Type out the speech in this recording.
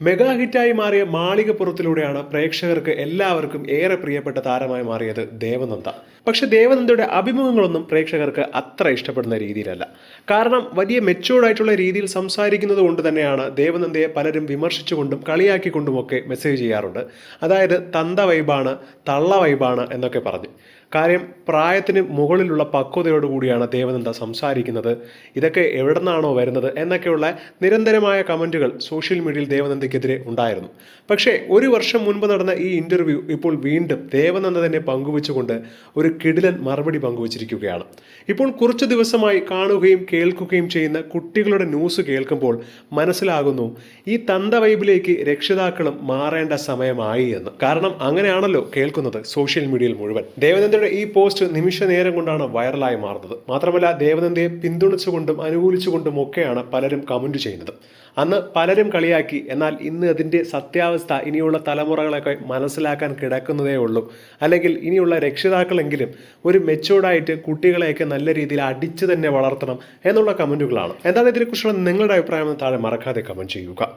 Mega ഹിറ്റായി മാറിയ മാളികപ്പുറത്തിലൂടെയാണ് പ്രേക്ഷകർക്ക് എല്ലാവർക്കും ഏറെ പ്രിയപ്പെട്ട താരമായി മാറിയത് ദേവനന്ദ. പക്ഷെ ദേവനന്ദയുടെ അഭിമുഖങ്ങളൊന്നും പ്രേക്ഷകർക്ക് അത്ര ഇഷ്ടപ്പെടുന്ന രീതിയിലല്ല. കാരണം വലിയ മെച്ചൂർഡ് ആയിട്ടുള്ള രീതിയിൽ സംസാരിക്കുന്നത് കൊണ്ട് തന്നെയാണ് ദേവനന്ദയെ പലരും വിമർശിച്ചുകൊണ്ടും കളിയാക്കിക്കൊണ്ടുമൊക്കെ മെസ്സേജ് ചെയ്യാറുണ്ട്. അതായത് തന്ത വൈബാണ് തള്ള വൈബാണ് എന്നൊക്കെ പറഞ്ഞു. കാര്യം പ്രായത്തിന് മുകളിലുള്ള പക്വതയോടുകൂടിയാണ് ദേവനന്ദ സംസാരിക്കുന്നത്. ഇതൊക്കെ എവിടെ നിന്നാണോ വരുന്നത് എന്നൊക്കെയുള്ള നിരന്തരമായ കമന്റുകൾ സോഷ്യൽ മീഡിയയിൽ ദേവനന്ദയ്ക്കെതിരെ ഉണ്ടായിരുന്നു. പക്ഷേ ഒരു വർഷം മുൻപ് നടന്ന ഈ ഇന്റർവ്യൂ ഇപ്പോൾ വീണ്ടും ദേവനന്ദ തന്നെ പങ്കുവെച്ചുകൊണ്ട് ഒരു കിടിലൻ മറുപടി പങ്കുവച്ചിരിക്കുകയാണ്. ഇപ്പോൾ കുറച്ച് ദിവസമായി കാണുകയും കേൾക്കുകയും ചെയ്യുന്ന കുട്ടികളുടെ ന്യൂസ് കേൾക്കുമ്പോൾ മനസ്സിലാകുന്നു ഈ തന്ത വൈബിലേക്ക് രക്ഷിതാക്കളും മാറേണ്ട സമയമായി എന്ന്. കാരണം അങ്ങനെയാണല്ലോ കേൾക്കുന്നത് സോഷ്യൽ മീഡിയയിൽ മുഴുവൻ. ദേവനന്ദയുടെ ഈ പോസ്റ്റ് നിമിഷ നേരം കൊണ്ടാണ് വൈറലായി മാറുന്നത്. മാത്രമല്ല ദേവനന്ദയെ പിന്തുണച്ചുകൊണ്ടും അനുകൂലിച്ചുകൊണ്ടും ഒക്കെയാണ് പലരും കമന്റ് ചെയ്യുന്നത്. അന്ന് പലരും കളിയാക്കി എന്നാൽ ഇന്ന് അതിന്റെ സത്യാവസ്ഥ ഇനിയുള്ള തലമുറകളൊക്കെ മനസ്സിലാക്കാൻ കിടക്കുന്നതേ ഉള്ളൂ. അല്ലെങ്കിൽ ഇനിയുള്ള രക്ഷിതാക്കളെങ്കിലും ഒരു മെച്ചൂർഡായിട്ട് കുട്ടികളെയൊക്കെ നല്ല രീതിയിൽ അടിച്ചു തന്നെ വളർത്തണം എന്നുള്ള കമന്റുകളാണ് എന്താണ് ഇതിനെക്കുറിച്ചുള്ള നിങ്ങളുടെ അഭിപ്രായം താഴെ മറക്കാതെ കമന്റ് ചെയ്യുക.